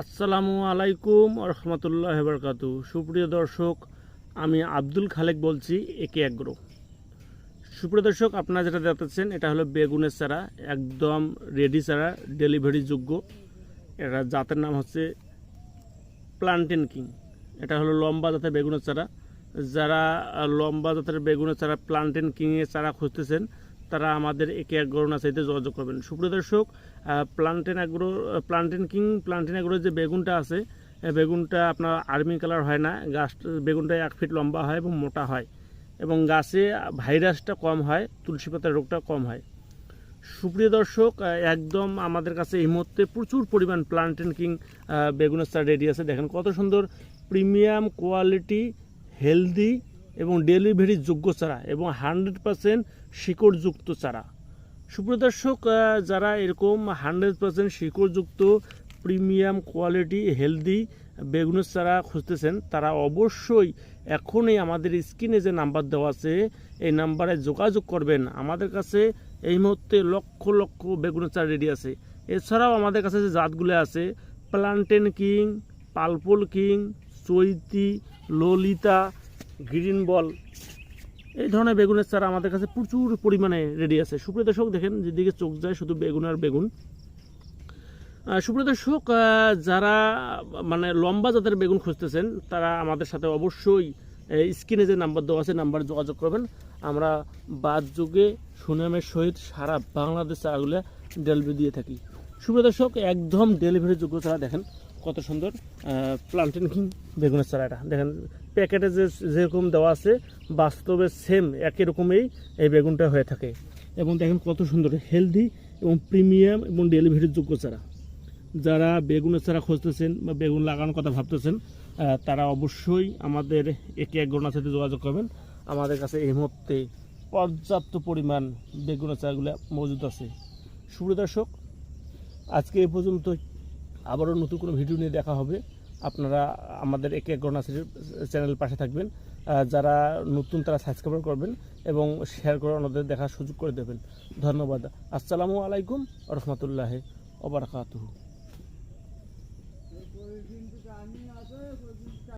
আসসালামু আলাইকুম রহমতুল্লাহ বরকাতু সুপ্রিয় দর্শক, আমি আব্দুল খালেক বলছি একে এগ্রো সুপ্রিয় দর্শক, আপনারা যেটা দেখাচ্ছেন এটা হলো বেগুনের চারা, একদম রেডি চারা ডেলিভারি যোগ্য। এটা জাতের নাম হচ্ছে প্লান্টেন কিং এটা হলো লম্বা জাতের বেগুনের চারা। যারা লম্বা জাতের বেগুনের চারা প্লান্টেন কিংয়ের চারা খুঁজতেছেন তারা আমাদের একে এক এগ্রো নার্সারিতে যোগাযোগ করবেন। সুপ্রিয় দর্শক plantain agro plantain king plantain অ্যাগ্রোর যে বেগুনটা আছে বেগুনটা আপনার আর্মি কালার হয় না। গাছ, বেগুনটা এক ফিট লম্বা হয় এবং মোটা হয় এবং গাছে ভাইরাসটা কম হয়, তুলসী পাতার রোগটা কম হয়। সুপ্রিয় দর্শক একদম আমাদের কাছে এই মুহূর্তে প্রচুর পরিমাণ প্লান্টেন কিং বেগুনের চারা রেডি আছে। দেখেন কত সুন্দর প্রিমিয়াম কোয়ালিটি হেলদি এবং ডেলিভারি যোগ্য চারা এবং হান্ড্রেড পার্সেন্ট শিকড়যুক্ত চারা। সুপ্রদর্শক যারা এরকম হান্ড্রেড পার্সেন্ট শিকড়যুক্ত, প্রিমিয়াম কোয়ালিটি, হেলদি বেগুনের চারা খুঁজতেছেন, তারা অবশ্যই এখনই আমাদের স্ক্রিনে যে নাম্বার দেওয়া আছে, এই নাম্বারে যোগাযোগ করবেন। আমাদের কাছে এই মুহূর্তে লক্ষ লক্ষ বেগুনের চারা রেডি আছে। এছাড়াও আমাদের কাছে যে জাতগুলো আছে, plantain king, পালপল king, Chaiti, Lalita green ball, এই ধরনের বেগুনের চারা আমাদের কাছে প্রচুর পরিমাণে রেডি আছে। সুপ্রিয় দর্শক, দেখেন যেদিকে চোখ যায় শুধু বেগুন আর বেগুন। সুপ্রিয় দর্শক যারা মানে লম্বা জাতের বেগুন খুঁজতেছেন, তারা আমাদের সাথে অবশ্যই স্ক্রিনে যে নাম্বার দেওয়া আছে, নাম্বার যোগাযোগ করবেন। আমরা বাদ যুগে সুনামের সহিত সারা বাংলাদেশ চারাগুলো ডেলিভারি দিয়ে থাকি। সুপ্রিয় দর্শক, একদম ডেলিভারি যোগ্য চারা দেখেন। কত সুন্দর প্লান্টেন কিং বেগুনের চারাটা। দেখেন, প্যাকেটে যে যেরকম দেওয়া আছে, বাস্তবে সেম একই রকমই এই বেগুনটা হয়ে থাকে। এবং দেখেন কত সুন্দর হেলদি এবং প্রিমিয়াম এবং ডেলিভারির যোগ্য চারা। যারা বেগুনের চারা খুঁজতেছেন বা বেগুন লাগানোর কথা ভাবতেছেন তারা অবশ্যই আমাদের একে এক গণার সাথে যোগাযোগ করবেন। আমাদের কাছে এই মুহূর্তে পর্যাপ্ত পরিমাণ বেগুনের চারাগুলো মজুদ আছে। সুপ্রিয় দর্শক, আজকে এই পর্যন্ত আবারও নতুন কোনো ভিডিও নিয়ে দেখা হবে। আপনারা আমাদের একে গণনা চ্যানেল পাশে থাকবেন। যারা নতুন তারা সাবস্ক্রাইব করবেন এবং শেয়ার করে অন্যদের দেখার সুযোগ করে দেবেন। ধন্যবাদ। আসসালামু আলাইকুম রহমতুল্লাহ ওবরাকাত